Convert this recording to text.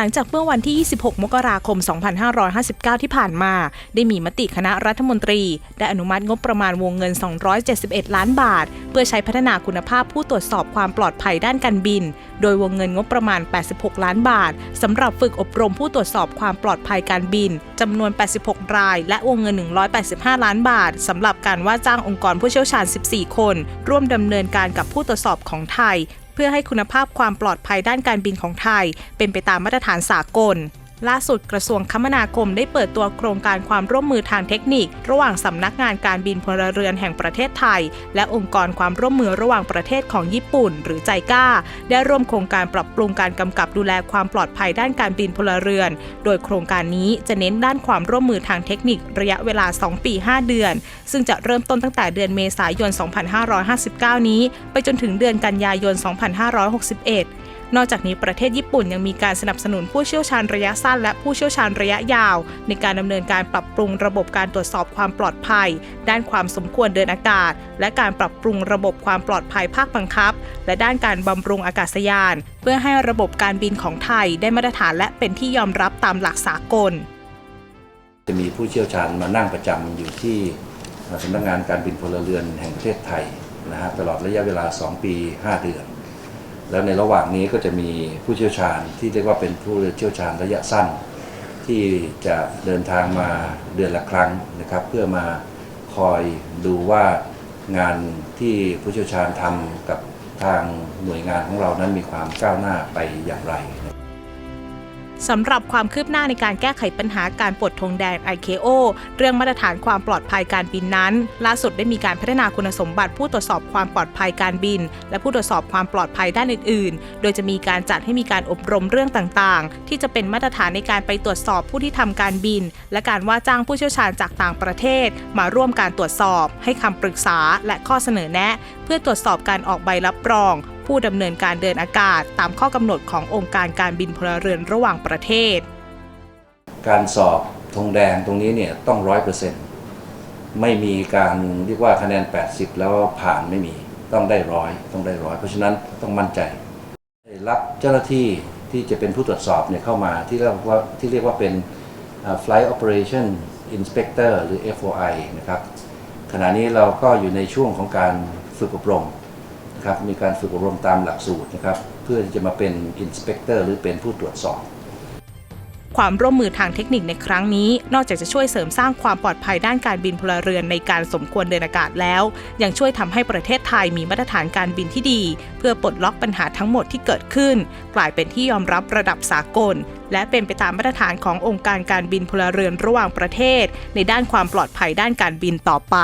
หลังจากเมื่อวันที่ 26 มกราคม 2559 ที่ผ่านมา ได้มีมติคณะรัฐมนตรี ได้อนุมัติงบประมาณวงเงิน 271 ล้านบาท เพื่อใช้พัฒนาคุณภาพผู้ตรวจสอบความปลอดภัยด้านการบิน โดยวงเงินงบประมาณ 86 ล้านบาทสำหรับฝึกอบรมผู้ตรวจสอบความปลอดภัยการบินจำนวน 86 ราย และวงเงิน 185 ล้านบาทสำหรับการว่าจ้างองค์กรผู้เชี่ยวชาญ 14 คน ร่วมดำเนินการกับผู้ตรวจสอบของไทย เพื่อให้คุณภาพความปลอดภัยด้านการบินของไทย เป็นไปตามมาตรฐานสากล ล่าสุดกระทรวงคมนาคมได้เปิดตัวโครงการความร่วมมือทางเทคนิค ระหว่างสำนักงานการบินพลเรือนแห่งประเทศไทย และองค์กรความร่วมมือระหว่างประเทศของญี่ปุ่น หรือใจก้า ได้ร่วมโครงการปรับปรุงการกำกับดูแลความปลอดภัยด้านการบินพลเรือน โดยโครงการนี้จะเน้นด้านความร่วมมือทางเทคนิคระยะเวลา 2 ปี 5 เดือน ซึ่งจะเริ่มต้นตั้งแต่เดือนเมษายน 2559 นี้ ไปจนถึงเดือนกันยายน 2561 นอกจากนี้ประเทศญี่ปุ่นยังมีการสนับสนุนผู้เชี่ยวชาญระยะสั้น และผู้เชี่ยวชาญระยะยาว ในการดำเนินการปรับปรุงระบบการตรวจสอบความปลอดภัย ด้านความสมควรเดินอากาศ และการปรับปรุงระบบความปลอดภัยภาคบังคับ และด้านการบำรุงอากาศยาน เพื่อให้ระบบการบินของไทยได้มาตรฐานและเป็นที่ยอมรับตามหลักสากล จะมีผู้เชี่ยวชาญมานั่งประจำอยู่ที่สำนักงานการบินพลเรือนแห่งประเทศไทยนะฮะตลอดระยะเวลา 2 ปี 5 เดือน แล้วในระหว่างนี้ก็จะมีผู้เชี่ยวชาญที่เรียกว่าเป็นผู้เชี่ยวชาญระยะสั้น ที่จะเดินทางมาเดือนละครั้งนะครับ เพื่อมาคอยดูว่างานที่ผู้เชี่ยวชาญทำกับทางหน่วยงานของเรานั้นมีความก้าวหน้าไปอย่างไร สำหรับความคืบหน้าในการแก้ไขปัญหาการปลดธงแดง ICAO เรื่องมาตรฐานความปลอดภัยการบินนั้น ล่าสุดได้มีการพัฒนาคุณสมบัติผู้ตรวจสอบความปลอดภัยการบิน และผู้ตรวจสอบความปลอดภัยด้านอื่น ๆ โดยจะมีการจัดให้มีการอบรมเรื่องต่างๆ ที่จะเป็นมาตรฐานในการไปตรวจสอบผู้ที่ทำการบิน และการว่าจ้างผู้เชี่ยวชาญจากต่างประเทศ มาร่วมการตรวจสอบ ให้คำปรึกษาและข้อเสนอแนะ เพื่อตรวจสอบการออกใบรับรอง ผู้ดำเนินการเดินอากาศ ตามข้อกำหนดขององค์การการบินพลเรือนระหว่างประเทศ การสอบธงแดงตรงนี้เนี่ยต้องร้อยเปอร์เซ็นต์ไม่มีการเรียกว่าคะแนน 80 แล้วผ่านไม่มีต้องได้ร้อยต้องได้ร้อยเพราะฉะนั้นต้องมั่นใจได้รับเจ้าหน้าที่ที่จะเป็นผู้ตรวจสอบเนี่ยเข้ามาที่เรียกว่าที่เรียกว่าเป็น Flight Operation Inspector หรือ FOI นะครับขณะนี้เราก็อยู่ในช่วงของการฝึกอบรม ครับมีการฝึกอบรมตามหลักสูตรนะครับเพื่อที่จะมาเป็น Inspector หรือเป็นผู้ตรวจสอบ ความร่วมมือทางเทคนิคในครั้งนี้ นอกจากจะช่วยเสริมสร้างความปลอดภัยด้านการบินพลเรือนในการสมควรเดินอากาศแล้ว ยังช่วยทำให้ประเทศไทยมีมาตรฐานการบินที่ดี เพื่อปลดล็อกปัญหาทั้งหมดที่เกิดขึ้น กลายเป็นที่ยอมรับระดับสากล และเป็นไปตามมาตรฐานขององค์การการบินพลเรือนระหว่างประเทศ ในด้านความปลอดภัยด้านการบินต่อไป